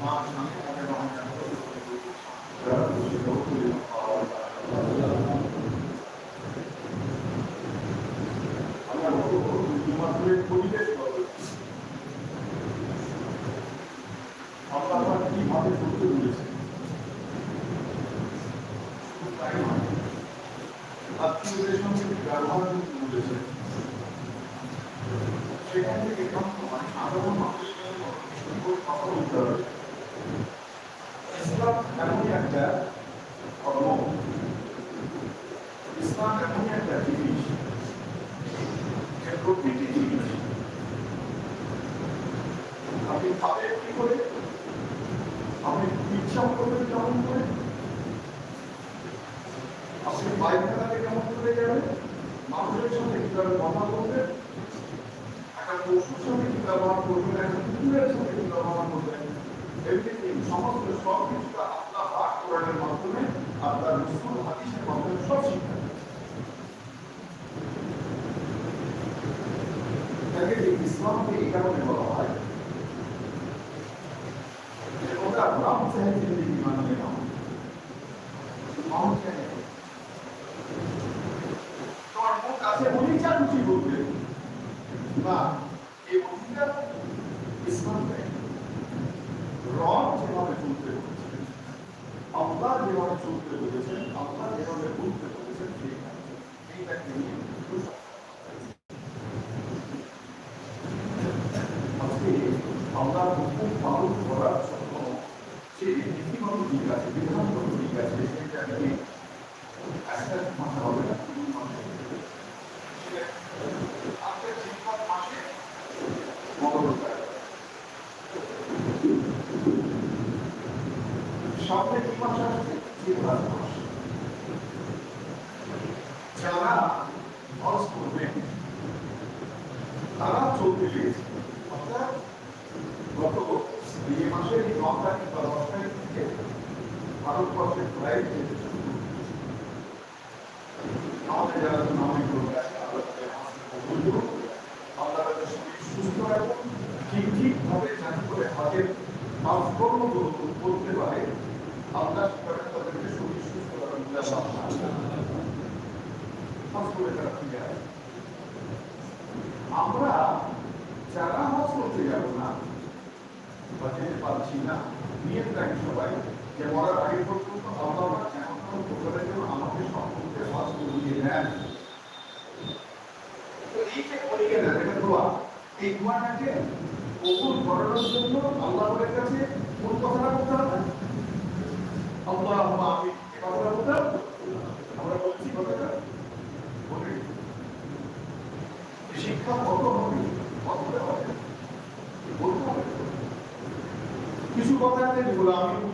啊，长度。আপনি পাবেন কি করে আপনি ইচ্ছা করবেন কেমন করে আপনি বাইক লাগালে কেমন করে যাবেন মানুষের সঙ্গে কীভাবে কথা বলবেন আমাকে এটা মনে বলা হয় ওটা রাম সাহেব ঠিক ভাবে যাতে করে হাতের কাজকর্মগুলো করলাম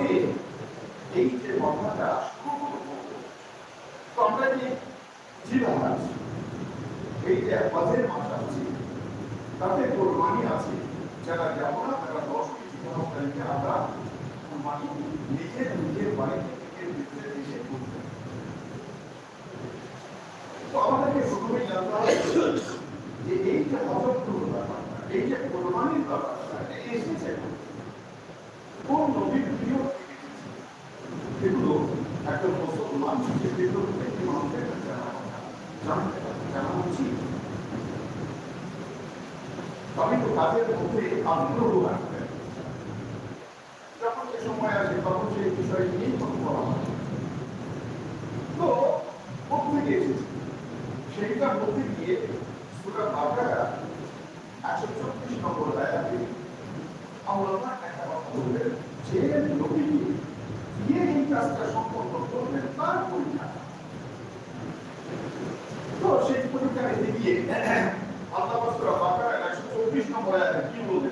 পক্ষে একটা উচিত তবে তো তাদের মধ্যে আগ্রহ রাখে Antika ve Nebiye. Anlaması sonra bakarak açıp 35 kamuoyu erken yıl oldu.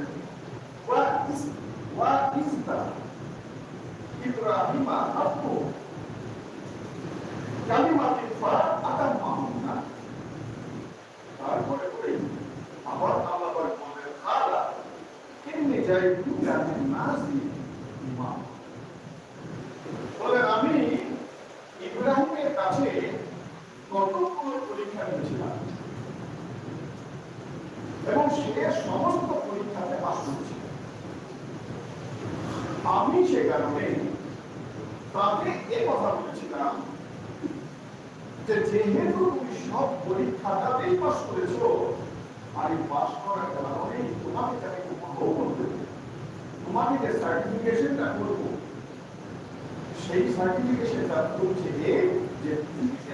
আমি সে কারণে তাকে এ কথা বলেছিলাম যে যেহেতু তুমি সব পরীক্ষাটাতেই পাশ করেছ। আর এই পাশ করার কারণে তোমাকে তাকে করতে তোমাকে যে সার্টিফিকেশনটা সেই সার্টিফিকেশনটা যে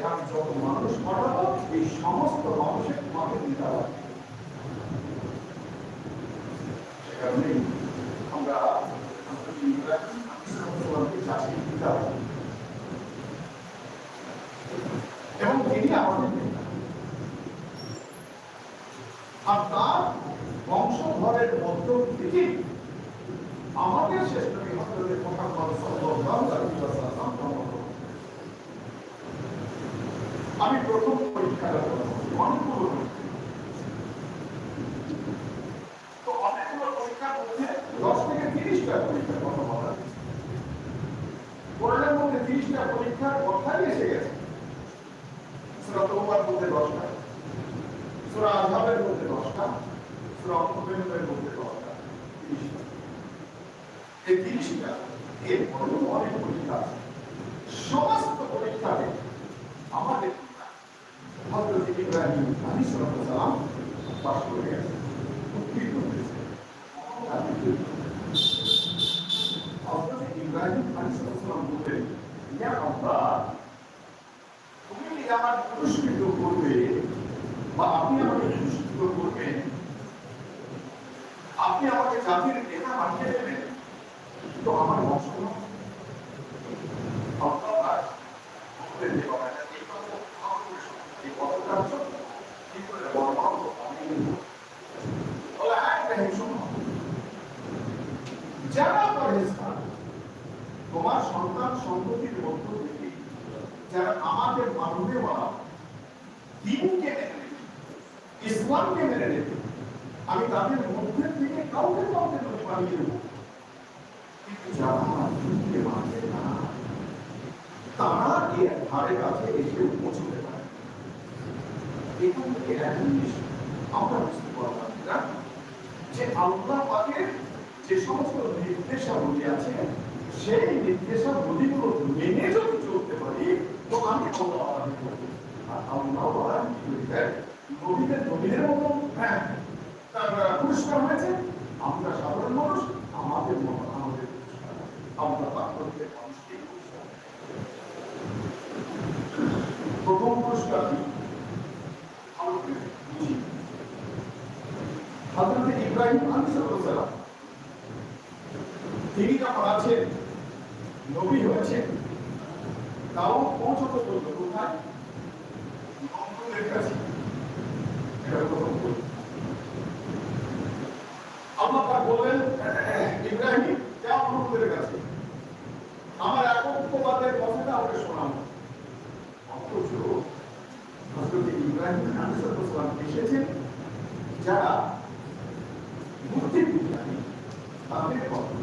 আমি যত মানুষ পাঠাবো এই সমস্ত মানুষের তোমাকে দিতে হবে সে কারণেই আমরা আমাদের ইব্রাহিম আলাইহিসসালামকে চাকরি দিতে হবে এবং তিনি আমাদের নেতা। আর তার বংশধরের মধ্য আমাদের শেষ নবী করেন। আমি প্রথম করলাম অনেকগুলো পরীক্ষা। তো অনেকগুলো পরীক্ষার মধ্যে দশ থেকে তিরিশটা পরীক্ষার কথা বলা মধ্যে তিরিশটা পরীক্ষার কথাই এসে গেছে সুরা তওবার মধ্যে দশটা সুরা আযহাবের মধ্যে দশটা মুমিনুনের মধ্যে দশটা তিরিশটা এই তিরিশটা এর পরেও অনেক পরীক্ষা আছে সমস্ত পরীক্ষাতে আমাদের হযরত ইব্রাহিম আলাইহিস সালাম পাশ করে গেছে উত্তীর্ণ হয়েছে হযরত ইব্রাহিম আলাইহিস সালাম বললেন ইয়া আল্লাহ তুমি কি আমার পুরস্কৃত করবে বা আপনি আমাকে পুরস্কৃত করবেন আপনি আমাকে জাতির নেতা বানিয়ে দেবেন তো আমার বংশ অর্থাৎ বললেন যে বাবা, এটা এই কথা আমার এই কথাটা হচ্ছে কি করে বর্ণনা আমি বলে হ্যাঁ ইব্রাহিম শোনো যারা পরেজগার তোমার সন্তান সন্ততির মধ্য থেকে যারা আমাদের মানবে বলা দিনকে মেনে নেবে ইসলামকে মেনে নেবে আমি তাদের মধ্যে থেকে কাউকে কাউকে নবী বানিয়ে দেবো কিন্তু যারা দিনকে মানবে না তারা এর ধারে কাছে এসে পৌঁছতে পারে এখান থেকে এক জিনিস আমরা বুঝতে পারলাম না যে আল্লাহ পাকের যে সমস্ত নির্দেশাবলী আছে, সেই নির্দেশাবলীগুলো মেনে যদি চলতে পারি, তো আমি আল্লাহ আর আল্লাহ কি নবীদের নবীদের মতো হ্যাঁ পুরস্কার হয়েছে। আমরা সাধারণ মানুষ, আমাদের মতো আমাদের আমরা মানুষকে প্রথম পুরস্কার কি ভালো করে বুঝি হযরত ইব্রাহিম আলসালাম সালাম তিনি যখন আছেন নবী হয়েছেন তাও পৌঁছতে পর্যন্ত কোথায় নমরুদের কাছে এটা প্রথম বলল। আল্লাহ পাক বললেন ইব্রাহিম যাও নমরুদের কাছে আমার একত্ববাদের কথাটা ওকে শোনাবো অথচ হযরত ইব্রাহিম আলাইহিস সালাম এসেছেন যারা মূর্তি পূজারী তাদের কথা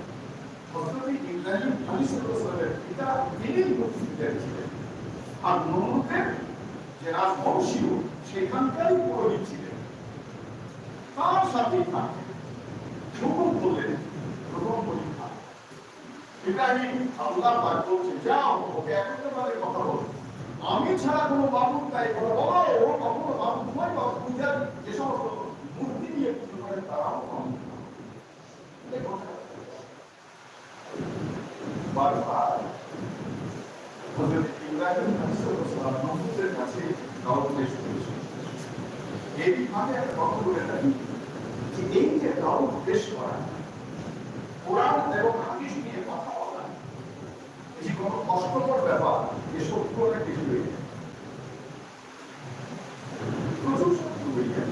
হযরত ইব্রাহিম আলাইহিস সালামের পিতা তিনি মূর্তি পূজারী ছিলেন আর নমরুদের যে রাজবংশীয় সেখানকারই পুরোহিত ছিলেন পরীক্ষা আমি ছাড়া কোনো বাবুর তাই কখনো বাবু তোমার বাবু পূজার যে সমস্ত মূর্তি দিয়ে পুজো করে, তারাও কম। এই বিভাগে একটা কথা বলে যে এই যে দাওয়াত উদ্দেশ্য করা কোরআন এবং হাদিস নিয়ে কথা বলা এটি কোনো কষ্টকর ব্যাপার এ সত্য না কিছু হয়ে যায়। প্রচুর সত্য হয়ে যায়।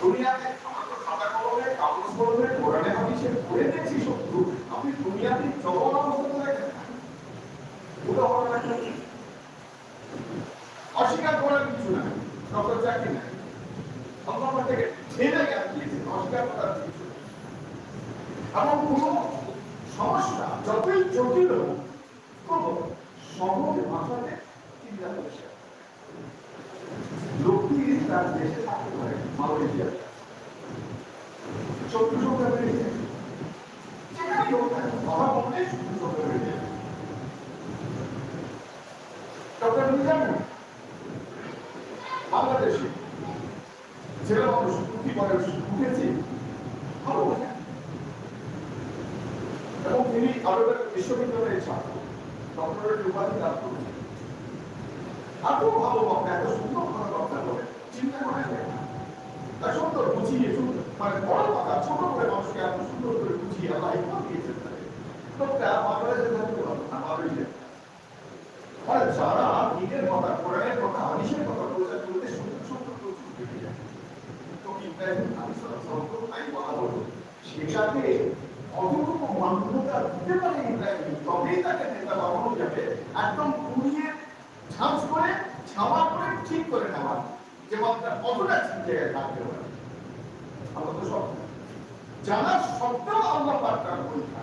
দুনিয়াতে আমাদের খাতা কলমে কাগজ কলমে কোরআনে হাদিসে পড়ে দেখছি শত্রু আপনি দুনিয়াতে জগৎ অবস্থা দেখেন না। উদাহরণ একটা দিই। অস্বীকার করার কিছু না ডক্টর চাকরি না আল্লাহ থেকে ছেড়ে জ্ঞান দিয়েছেন অস্বীকার করার কিছু না। এবং কোন সমস্যা যতই জটিল হোক কোনো সহজ ভাষাতে চিন্তা করে শেখা। লোকটি তার দেশে থাকতে পারে মালয়েশিয়া সংখ্যা বেড়ে যায় বাংলাদেশে এবং তিনি বিশ্ববিদ্যালয়ের ছাত্র ডক্টরেট উপাধি লাভ করেছেন এত ভালো বক্তা এত সুন্দর করে বক্তা করে চিন্তা করা যায় না তার সুন্দর বুঝিয়ে সুন্দর মানে বড় কথা, ছোট করে মানুষকে এত সুন্দর করে বুঝিয়ে আল্লাহ হিকমত দিয়েছেন লোকটা না যারা কথা, কোরআনের কথা, হাদিসের কথা তো সেটাকে মান্যতা দিতে পারে ইব্রাহিম, তবেই তাকে নেতা বানানো যাবে। একদম পুড়িয়ে ঝাঁজ করে, ছাওয়া করে, ঠিক করে নেওয়া। যে মাত্রা কতটা থাকতে আমরা তো আল্লাহ পরীক্ষা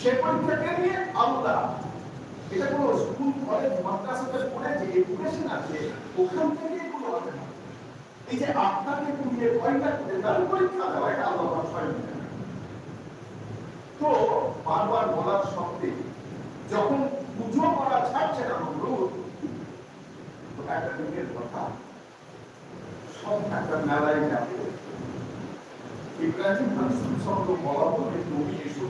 সে পরীক্ষাকে নিয়ে আল্লাহ এটা কোনো স্কুল কলেজ মাদ্রাসাতে পড়ে এডুকেশন আছে, ওখান থেকে কোনো হবে না এই যে আপনাকে পুড়িয়ে ভয়টা করে তার পরীক্ষা দেওয়া, এটা আল্লাহ পাক তো বারবার বলার সত্ত্বে যখন পুজো করা ছাড়ছে না অনুরোধ একটা দিনের কথা। সব একটা মেলায় যাবে ইব্রাহিম হানিসুল সঙ্গ বলা বলে নবী এসো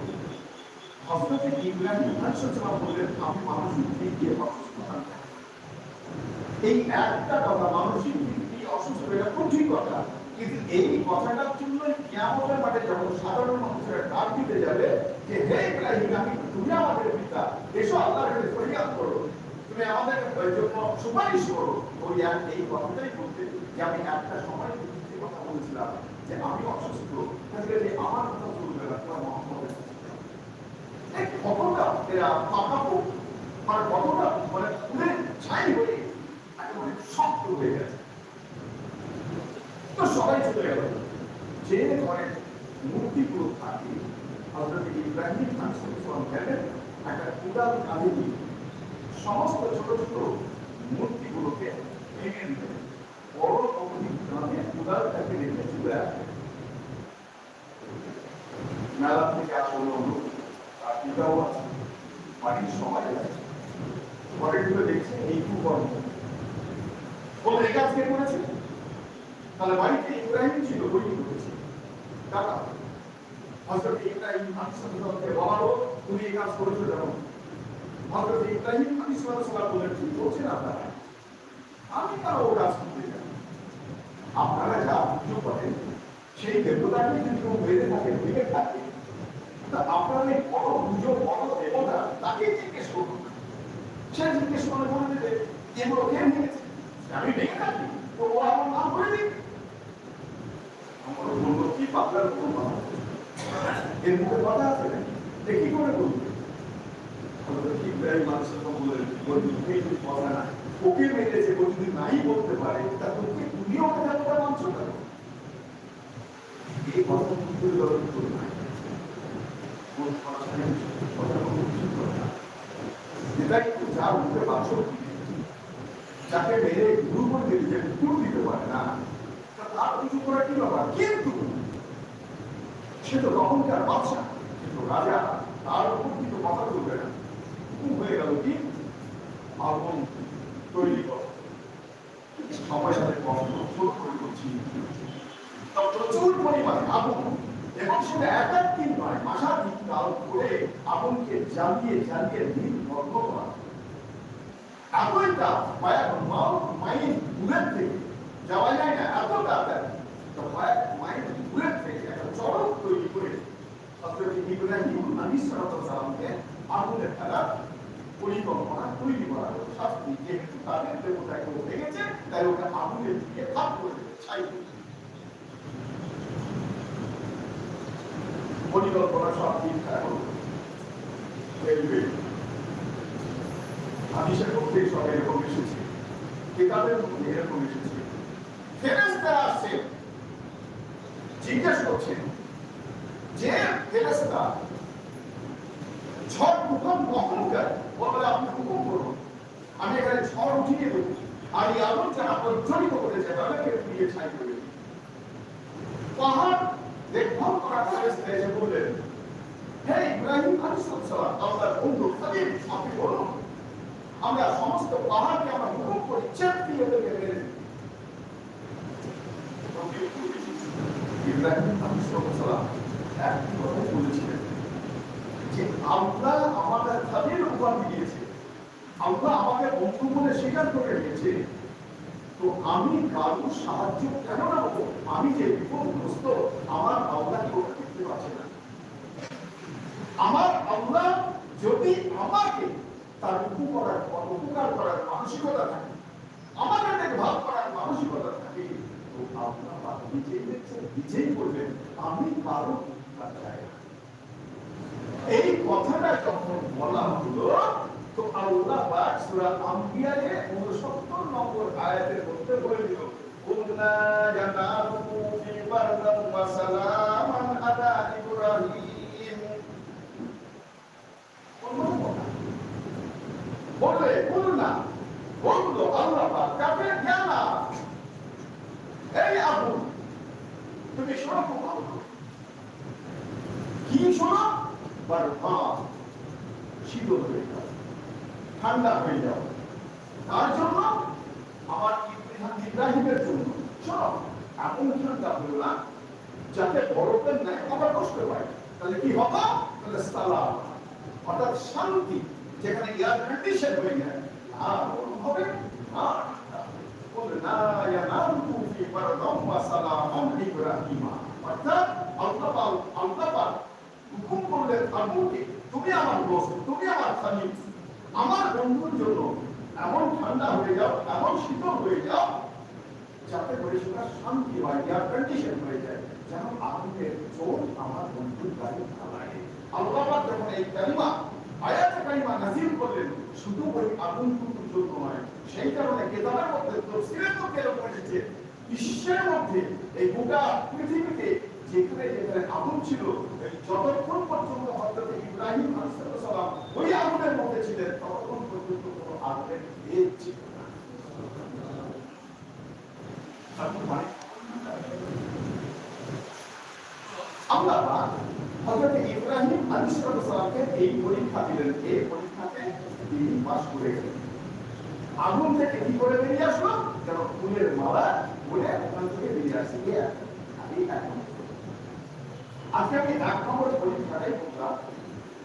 হজরতে ইব্রাহিম হানিসুল বললেন আমি মানসিক দিক দিয়ে এই একটা কথা মানসিক দিক দিয়ে অসুস্থ এটা ঠিক কথা। কিন্তু এই কথাটার জন্য কিয়ামতের মাঠে যখন সাধারণ মানুষের ডাক দিতে যাবে যে, হে ইব্রাহিম, আমি তুমি আমাদের পিতা। এসো আল্লাহর কাছে ফরিয়াদ করো। তুমি আমাদের জন্য সুপারিশ করো। ওই এক এই কথাটাই বলতে আমি একটা সময় যে কথা বলছিলাম যে আমি অসুস্থ তাহলে আমার কথা চলবে না তোমার মহম্মদের কতটা এরা পাকাপো মানে কতটা মানে পুরে ছাই হয়ে একেবারে শক্ত হয়ে গেছে। তো সবাই চলে গেল। যে ঘরে মূর্তিগুলো থাকে, হজরত ইব্রাহিম খান গেলেন, একটা কুড়াল কাঁধে সমস্ত ছোট ছোট মূর্তিগুলোকে ভেঙে দিলেন। থেকে আসলে লোক আর আছে বাড়ির সবাই আছে ঘরে ঢুকে দেখছে এই কুকর্ম বলে এই কাজ কে করেছে তাহলে বাড়িতে ইব্রাহিম ছিল বই করেছে দাদা হজরত ইব্রাহিম আলিসাল্লামকে বলা হলো তুমি এই কাজ করেছ যেমন হজরত ইব্রাহিম আলিসাল্লাম বলেন কি করছেন আপনারা আমি তার ও কাজ করতে যাই আপনারা যা পুজো করেন, সেই দেবতাকে কেউ বেড়ে থাকে ভেঙে থাকে। বড় পুজো দেবতা তাকে জিজ্ঞেস করুন। সে জিজ্ঞেস করে বলে দেবে, এগুলো কে আমি ভেঙে থাকি তো ও আমার নাম করে আমার কি কোন এর মুখে কথা আছে নাকি? কি করে বলবে? মানুষের ওকে মেরেছে ও যদি নাই বলতে পারে, তা তোকে কথা কথা এই সে তো তখনকার বাদশা কিন্তু রাজা তার উপর কিন্তু কথা চলবে না। তৈরি। সবাই তাদের কষ্ট করে করছি তা প্রচুর পরিমাণে আগুন এবং সেটা এক এক দিন নয় মাসাধিক কাল করে আগুনকে জ্বালিয়ে জ্বালিয়ে দিন ভর্গ করা। এতটা কয়েক মাউন্ট মাইল দূরের থেকে যাওয়া যায় না, এত তাড়াতাড়ি তো কয়েক মাইল দূরের থেকে একটা চড়ক তৈরি করে হযরত ইব্রাহিম আলাইহিস সালামকে আগুনে ফেলার পরিকল্পনা তৈরি করা হলো শাস্তি যেহেতু তাদের দেবতাকে ও ভেঙেছে তাই ওকে আগুনে দিয়ে ভাগ করে ছাই পরিকল্পনা সব হাদিসের মধ্যে সব এরকম এসেছে। কিতাবের মধ্যে এরকম এসেছে। ফেরেস্তা আসছে। জিজ্ঞেস করছেন যে ফেরেস্তা কখন যায় বলে আপনি হুকুম আমি এখানে ঝড় উঠিয়ে দেবো আর এই আগুন যারা প্রজ্বলিত করেছে তাদেরকে ফিরিয়ে ছাই করে পাহাড় দেখভাল করা ফেরেস্তা এসে বললেন, হে ইব্রাহিম আলাইহিসসালাম আল্লাহর বন্ধু খালিল আপনি বলুন, আমরা সমস্ত পাহাড়কে আমরা হুকুম করি চেপ দিয়ে ওদেরকে মেরে দিই। ইব্রাহিম আলাইহিসসালাম একটি কথা বলেছিলেন আল্লাহ আমাদের খালিল উপাধি দিয়েছে আল্লাহ আমাকে বন্ধু বলে স্বীকার করে নিয়েছে। তো আমি কারও সাহায্য কেন না হব আমি যে বিপদগ্রস্ত, আমার আল্লাহ ওটা দেখতে পাচ্ছে না? আমার আল্লাহ যদি আমাকে তার উপকার উপকার করার মানসিকতা থাকে আমাকে দেখভাল করার মানসিকতা থাকে, তো বাবা নিজেই দেখছেন, নিজেই বলবেন, আমি কারও চাই না। এই কথাটা যখন বলা হলো, তো আল্লাহ পাক সূরা আম্বিয়ায়ে 69 নম্বর আয়াতের মধ্যে বলে দিল আলা ইব্রাহিম বললে কুলনা বলল আল্লাহ পাক কাকে জানা এই আবু তুমি শোনো খুব ভালো করে। কি শোনো বারহাম শীতল হয়ে যাও ঠান্ডা হয়ে যাও তার জন্য আমার ইব্রাহিম ইব্রাহিমের জন্য শোনো এমন ঠান্ডা হলো না যাতে বরফের নাই আবার কষ্ট পায় তাহলে কি হবে তাহলে সালাম অর্থাৎ শান্তি যেখানে এয়ার কন্ডিশন হয়ে যায় আর গরম হবে না ঠান্ডা হবে। বলবে না ইয়ানালু ফি বারদাম ওয়া সালামান ইব্রাহিমা অর্থাৎ আল্লাহ পাক আল্লাহ পাক হুকুম করলেন আম্মুকে তুমি আমার দোস্ত তুমি আমার খালিল আমার বন্ধুর জন্য এমন ঠান্ডা হয়ে যাও এমন শীতল হয়ে যাও যাতে করে সেটা শান্তি হয় এয়ার কন্ডিশন হয়ে যায় যেন আগুনের চোট আমার বন্ধুর গায়ে লাগে আল্লাহ যখন এই কালিমা, আয়াতে কালিমা নাজিল করলেন, শুধু ওই আগুন টুকুর জন্য নয়, সেই কারণে কেতাবের মধ্যে তফসিলের মধ্যে এরকম এসেছে, বিশ্বের মধ্যে এই গোটা পৃথিবীতে যেখানে যেখানে আগুন ছিল যতক্ষণ পর্যন্ত হযরত ইব্রাহিম আলাইহিস ওই আগুনের মধ্যে ছিলেন, ততক্ষণ পর্যন্ত কোনো আগুনের ভেদ ছিল না আগুন মানে আল্লাহ পাক হযরত ইব্রাহিম আলাইহিস সালামকে এই পরীক্ষা দিলেন। এই পরীক্ষাতে তিনি পাস করে গেলেন। আগুন থেকে কি করে বেরিয়ে আসলো? যেন ফুলের মালা বলে ওখান থেকে বেরিয়ে আসে। গিয়ে আমি এক আজকে আমি এক নম্বর পরীক্ষাটাই করলাম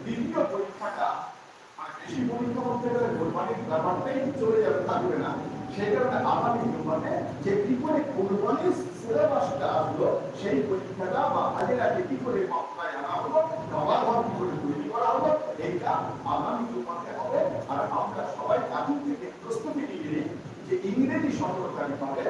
দ্বিতীয় পরীক্ষাটা আর বেশি পরীক্ষা করতে গেলে কোরবানির ব্যাপারটাই চলে যাবে থাকবে না। সেই কারণে আগামী জুমানে যে কি করে কোরবানির সিলেবাসটা আসলো, সেই পরীক্ষাটা বা আগে কি করে মাত্রায় আনা হলো ঘর কি করে তৈরি করা হলো, এইটা আগামী জুমানে হবে। আর আমরা সবাই এখন থেকে প্রস্তুতি নিয়ে যে ইংরেজি সতেরো হবে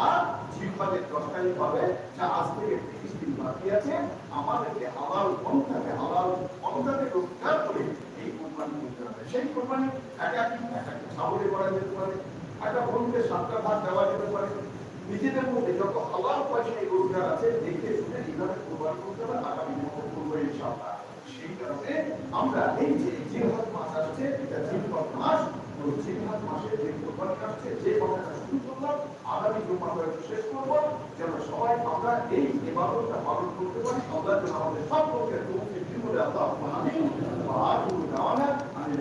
আর জিম্বাদের দশ হবে যা আজ থেকে তিরিশ দিন বাকি আছে, আমাদেরকে হালাল পন্থাকে হালাল পন্থাকে রোজগার করে এই কোরবানি করতে হবে। সেই কোরবানি এক এক এক ছাগলে করা যেতে পারে, একটা বন্ধুকে সাতটা ভাগ দেওয়া যেতে পারে নিজেদের মধ্যে যত আল্লাহর পয়সা এই রোজগার আছে, দেখে শুনে এইভাবে কোরবানি করতে হবে আগামী মতো করব ইনশাআল্লাহ। সেই কারণে আমরা এই যে জিহাদ মাস আসছে, এটা জিহাদ মাস, তো জিহাদ মাসে যে কোরবানি আসছে, যে কথাটা শুরু করলাম, আগামী জুমা হয়তো শেষ করব, যেন সবাই আমরা এই এবারটা পালন করতে পারি। আল্লাহ যেন আমাদের সব সকলকে তোমাকে জীবনে আল্লাহ আমি আর কোনো দেওয়া না আমি